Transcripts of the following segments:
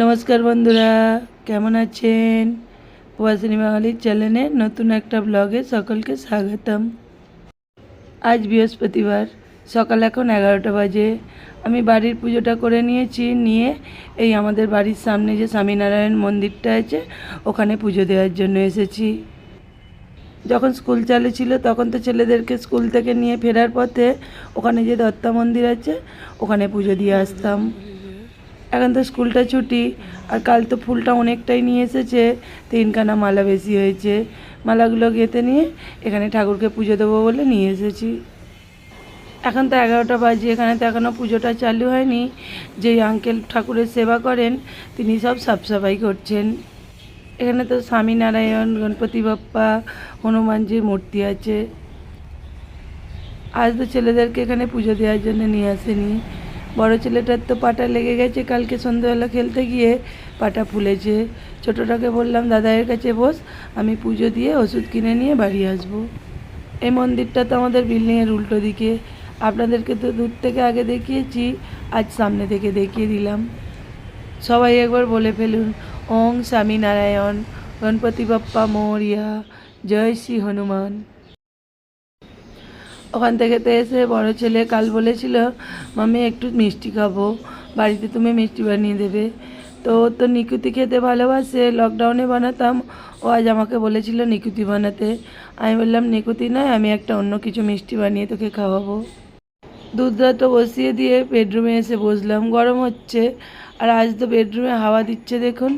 নমস্কার বন্ধুরা, কেমন আছেন? প্রবাসিনী বাঙালির চ্যানেলে নতুন একটা ব্লগে সকলকে স্বাগতম। আজ বৃহস্পতিবার, সকাল এখন এগারোটা বাজে। আমি বাড়ির পুজোটা করে নিয়েছি, নিয়ে এই আমাদের বাড়ির সামনে যে স্বামীনারায়ণ মন্দিরটা আছে, ওখানে পুজো দেওয়ার জন্য এসেছি। যখন স্কুল চালু ছিল, তখন তো ছেলেদেরকে স্কুল থেকে নিয়ে ফেরার পথে ওখানে যে দত্তা মন্দির আছে, ওখানে পুজো দিয়ে আসতাম। এখন তো স্কুলটা ছুটি, আর কাল তো ফুলটা অনেকটাই নিয়ে এসেছে, তিনখানা মালা বেশি হয়েছে। মালাগুলো গেঁথে নিয়ে এখানে ঠাকুরকে পুজো দেবো বলে নিয়ে এসেছি। এখন তো এগারোটা বাজে, এখানে তো এখনও পুজোটা চালু হয়নি। যেই আঙ্কেল ঠাকুরের সেবা করেন, তিনি সব সাফসাফাই করছেন। এখানে তো স্বামীনারায়ণ গণপতি বাপ্পা, হনুমানজির মূর্তি আছে। আজ তো ছেলেদেরকে এখানে পুজো দেওয়ার জন্য নিয়ে আসেনি। বড় ছেলেটার তো পাটা লেগে গেছে, কালকে সন্ধ্যাবেলা খেলতে গিয়ে পাটা ফুলেছে। ছোটোটাকে বললাম দাদায়ের কাছে বস, আমি পুজো দিয়ে ওষুধ কিনে নিয়ে বাড়ি আসব। এই মন্দিরটা তো আমাদের বিল্ডিংয়ের উল্টো দিকে। আপনাদেরকে তো দূর থেকে আগে দেখিয়েছি, আজ সামনে থেকে দেখিয়ে দিলাম। সবাই একবার বলে ফেলুন, ওং স্বামীনারায়ণ গণপতি বাপ্পা মৌরিয়া, জয় শ্রী হনুমান। ওখান থেকে এসে বড় ছেলে কাল বলেছিল, মামি, একটু মিষ্টি খাব। বাড়িতে তুমি মিষ্টি বানিয়ে দেবে। তো তো নিকুতি খেতে ভালোবাসে লকডাউনে বানাতাম। ও আজ আমাকে বলেছিল নিকুতি বানাতে। আমি বললাম, নিকুতি নয়, আমি একটা অন্য কিছু মিষ্টি বানিয়ে তোকে খাওয়াবো। দুধটা তো বসিয়ে দিয়ে বেডরুমে এসে বসলাম। গরম হচ্ছে, আর আজ তো বেডরুমে হাওয়া দিচ্ছে, দেখুন।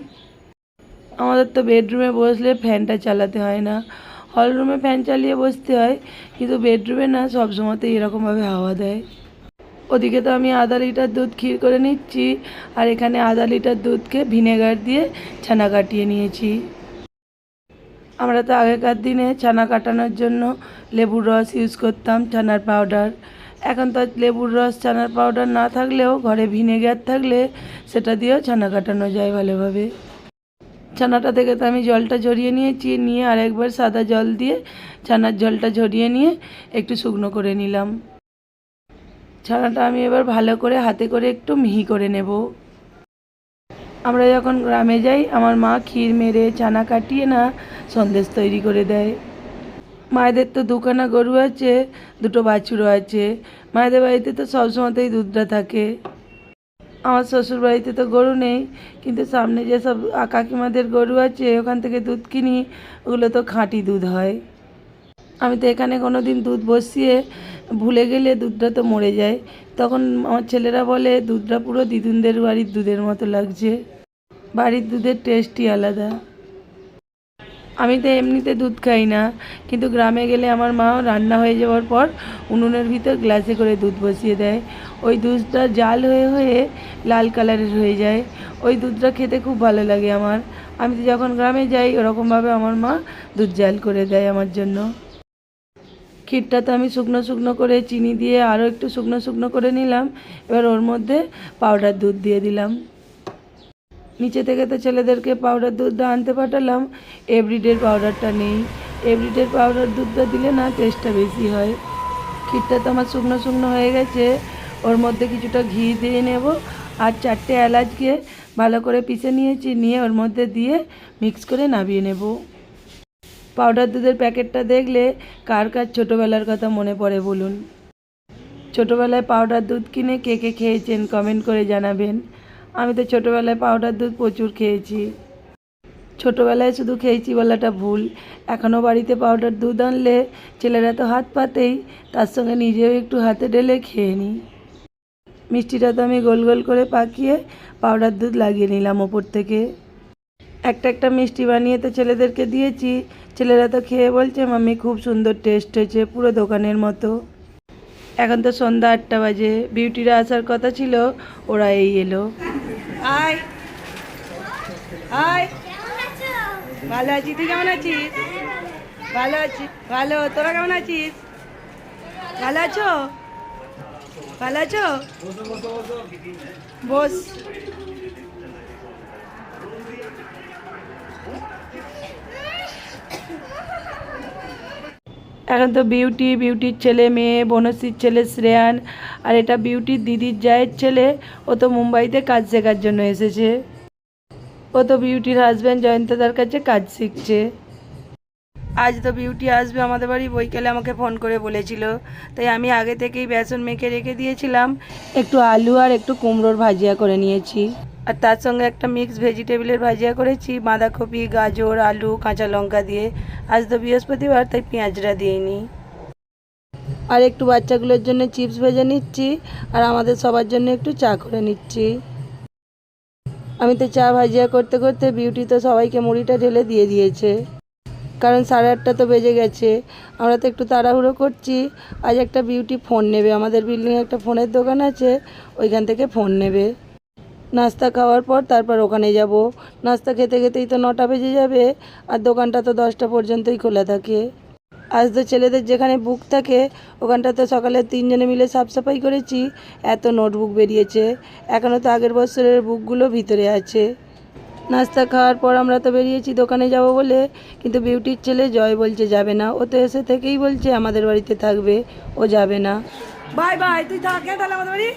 আমাদের তো বেডরুমে বসলে ফ্যানটা চালাতে হয় না। হলরুমে ফ্যান চালিয়ে বসতে হয়, কিন্তু বেডরুমে না, সব সময়তেই এরকমভাবে হাওয়া দেয়। ওদিকে তো আমি আধা লিটার দুধ ক্ষীর করে নিচ্ছি, আর এখানে আধা লিটার দুধকে ভিনেগার দিয়ে ছানা কাটিয়ে নিয়েছি। আমরা তো আগেকার দিনে ছানা কাটানোর জন্য লেবুর রস ইউজ করতাম, ছানার পাউডার এখন তো লেবুর রস, ছানার পাউডার না থাকলেও ঘরে ভিনেগার থাকলে সেটা দিয়েও ছানা কাটানো যায় ভালোভাবে। ছানাটা থেকে তো আমি জলটা ঝরিয়ে নিয়েছি, নিয়ে আরেকবার সাদা জল দিয়ে ছানার জলটা ঝরিয়ে নিয়ে একটু শুকনো করে নিলাম। ছানাটা আমি এবার ভালো করে হাতে করে একটু মিহি করে নেব। আমরা যখন গ্রামে যাই, আমার মা ক্ষীর মেরে ছানা কাটিয়ে না সন্দেশ তৈরি করে দেয়। মায়েদের তো দুখানা গরু আছে, দুটো বাছুরও আছে। মায়েদের বাড়িতে তো সবসময়তেই দুধটা থাকে। আমার শ্বশুর বাড়িতে তো গরু নেই, কিন্তু সামনে যেসব কাকিমাদের গরু আছে, ওখান থেকে দুধ কিনি, ওগুলো তো খাঁটি দুধ হয়। আমি তো এখানে কোনো দিন দুধ বসিয়ে ভুলে গেলে দুধটা তো মরে যায়। তখন আমার ছেলেরা বলে, দুধটা পুরো দিদুনদের বাড়ির দুধের মতো লাগছে। বাড়ির দুধের টেস্টই আলাদা। আমি তো এমনিতে দুধ খাই না, কিন্তু গ্রামে গেলে আমার মা রান্না হয়ে যাওয়ার পর উনুনের ভিতর গ্লাসে করে দুধ বসিয়ে দেয়। ওই দুধটা জাল হয়ে হয়ে লাল কালারের হয়ে যায়। ওই দুধটা খেতে খুব ভালো লাগে আমার। আমি তো যখন গ্রামে যাই, ওরকমভাবে আমার মা দুধ জাল করে দেয় আমার জন্য। ক্ষীরটা তো আমি শুকনো শুকনো করে চিনি দিয়ে আরও একটু শুকনো শুকনো করে নিলাম। এবার ওর মধ্যে পাউডার দুধ দিয়ে দিলাম। নিচে থেকে তো ছেলেদেরকে পাউডার দুধটা আনতে পাঠালাম। এভরিডের পাউডারটা নেই। এভরিডের পাউডার দুধটা দিলে না টেস্টটা বেশি হয়। ক্ষীরটা তো আমার শুকনো শুকনো হয়ে গেছে। ওর মধ্যে কিছুটা ঘি দিয়ে নেব। আর চারটে এলাচকে ভালো করে পিষে নিয়েছি, নিয়ে ওর মধ্যে দিয়ে মিক্স করে নামিয়ে নেব। পাউডার দুধের প্যাকেটটা দেখলে কার কার ছোটোবেলার কথা মনে পড়ে বলুন। ছোটোবেলায় পাউডার দুধ কিনে কে কে খেয়েছেন কমেন্ট করে জানাবেন। আমি তো ছোটোবেলায় পাউডার দুধ প্রচুর খেয়েছি। ছোটোবেলায় শুধু খেয়েছি বলাটা ভুল। এখনও বাড়িতে পাউডার দুধ আনলে ছেলেরা তো হাত পাতেই, তার সঙ্গে নিজেও একটু হাতে ঢেলে খেয়ে নিই মিষ্টিটা তো আমি গোল গোল করে পাকিয়ে পাউডার দুধ লাগিয়ে নিলাম ওপর থেকে। একটা একটা মিষ্টি বানিয়ে তো ছেলেদেরকে দিয়েছি। ছেলেরা তো খেয়ে বলছে, মাম্মি, খুব সুন্দর টেস্ট হয়েছে পুরো দোকানের মতো। এখন তো সন্ধ্যা আটটা বাজে। বিউটিরা আসার কথা ছিল, ওরা এই এলো। আয়। আয়। ভালো আছি। তুই কেমন আছিস? ভালো আছি। ভালো। তোরা কেমন আছিস? ভালো আছো? ভালো আছো? বস। এখন তো বিউটি বিউটির ছেলে মেয়ে, বনশ্রীর ছেলে শ্রেয়ান, আর এটা বিউটির দিদির জায়ের ছেলে, ও তো মুম্বাইতে কাজ শেখার জন্য এসেছে। ও তো বিউটির হাজব্যান্ড জয়ন্তদার কাছে কাজ শিখছে। আজ তো বিউটি আসবে আমাদের বাড়ি, বৈকালে আমাকে ফোন করে বলেছিল। তাই আমি আগে থেকেই বেসন মেখে রেখে দিয়েছিলাম, একটু আলু আর একটু কুমড়োর ভাজিয়া করে নিয়েছি। আর তার সঙ্গে একটা মিক্স ভেজিটেবিলের ভাজিয়া করেছি, বাঁধাকপি, গাজর, আলু, কাঁচা লঙ্কা দিয়ে। আজ তো বৃহস্পতিবার, তাই পেঁয়াজটা দিইনি আর একটু বাচ্চাগুলোর জন্য চিপস ভেজে নিচ্ছি, আর আমাদের সবার জন্য একটু চা করে নিচ্ছি। আমি তো চা ভাজিয়া করতে করতে বিউটি তো সবাইকে মুড়িটা ঢেলে দিয়ে দিয়েছে। কারণ সাড়ে আটটা তো বেজে গেছে, আমরা তো একটু তাড়াহুড়ো করছি। আজ একটা বিউটি ফোন নেবে, আমাদের বিল্ডিংয়ে একটা ফোনের দোকান আছে, ওইখান থেকে ফোন নেবে। নাস্তা খাওয়ার পর তারপর ওখানে যাব। নাস্তা খেতে খেতেই তো নটা বেজে যাবে আর দোকানটা তো দশটা পর্যন্তই খোলা থাকে। আজ তো ছেলেদের যেখানে বুক থাকে, ওখানটা তো সকালে তিনজনে মিলে সাফ সাফাই করেছি, এত নোটবুক বেরিয়েছে। এখনও তো আগের বছরের বুকগুলো ভিতরে আছে। নাস্তা খাওয়ার পর আমরা তো বেরিয়েছি দোকানে যাব বলে, কিন্তু বিউটির ছেলে জয় বলছে যাবে না। ও তো এসে থেকেই বলছে আমাদের বাড়িতে থাকবে, ও যাবে না। বাই বাই, তুই থাক তাহলে আমাদের বাড়ি?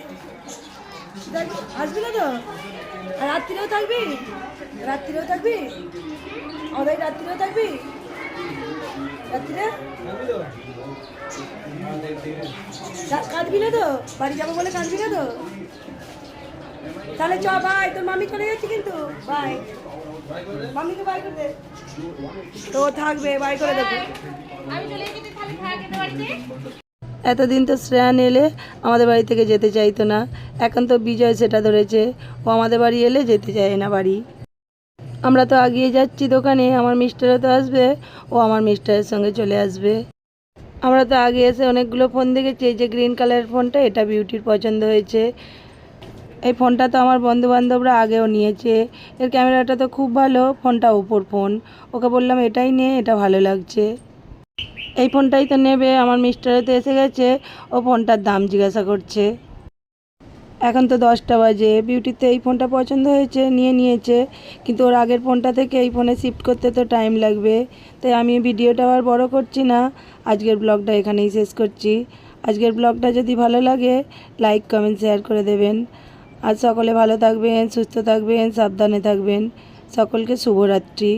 আসবি না তো? রাত্রিরেও থাকবি? রাত্রিরেও থাকবি? বাড়ি রাত্রিরেও থাকবি? রাত্রিরে? কাঁদবি না তো? বাড়ি যাব বলে কাঁদবি না তো? তাহলে চ বাই তোর মামি চলে যাচ্ছে কিন্তু। বাই মামিকে বাই করে দে। তো থাকবে বাই করে দেবো। এতদিন তো শ্রেয়ান এলে আমাদের বাড়ি থেকে যেতে চাইতো না। এখন তো বিজয় সেটা ধরেছে। ও আমাদের বাড়ি এলে যেতে চায় না বাড়ি। আমরা তো আগিয়ে যাচ্ছি দোকানে, আমার মিস্টারও তো আসবে, ও আমার মিস্টারের সঙ্গে চলে আসবে। আমরা তো আগে এসে অনেকগুলো ফোন দেখেছি, এই যে গ্রিন কালারের ফোনটা এটা বিউটির পছন্দ হয়েছে। এই ফোনটা তো আমার বন্ধু বান্ধবরা আগেও নিয়েছে। এর ক্যামেরাটা তো খুব ভালো ফোনটা ওপর ফোন ওকে বললাম, এটাই নে, এটা ভালো লাগছে। এই ফোনটাই তো নেবে, আমার মিস্টারে তো এসে গেছে, ও ফোনটার দাম জিজ্ঞাসা করছে। এখন তো দশটা বাজে, বিউটিতে এই ফোনটা পছন্দ হয়েছে, নিয়ে নিয়েছে, কিন্তু ওর আগের ফোনটা থেকে এই ফোনে শিফট করতে তো টাইম লাগবে। তাই আমি ভিডিওটা আর বড় করছি না, আজকের ব্লগটা এখানেই শেষ করছি। আজকের ব্লগটা যদি ভালো লাগে, লাইক, কমেন্ট, শেয়ার করে দেবেন। আর সকলে ভালো থাকবেন, সুস্থ থাকবেন, সাবধানে থাকবেন। সকলকে শুভরাত্রি।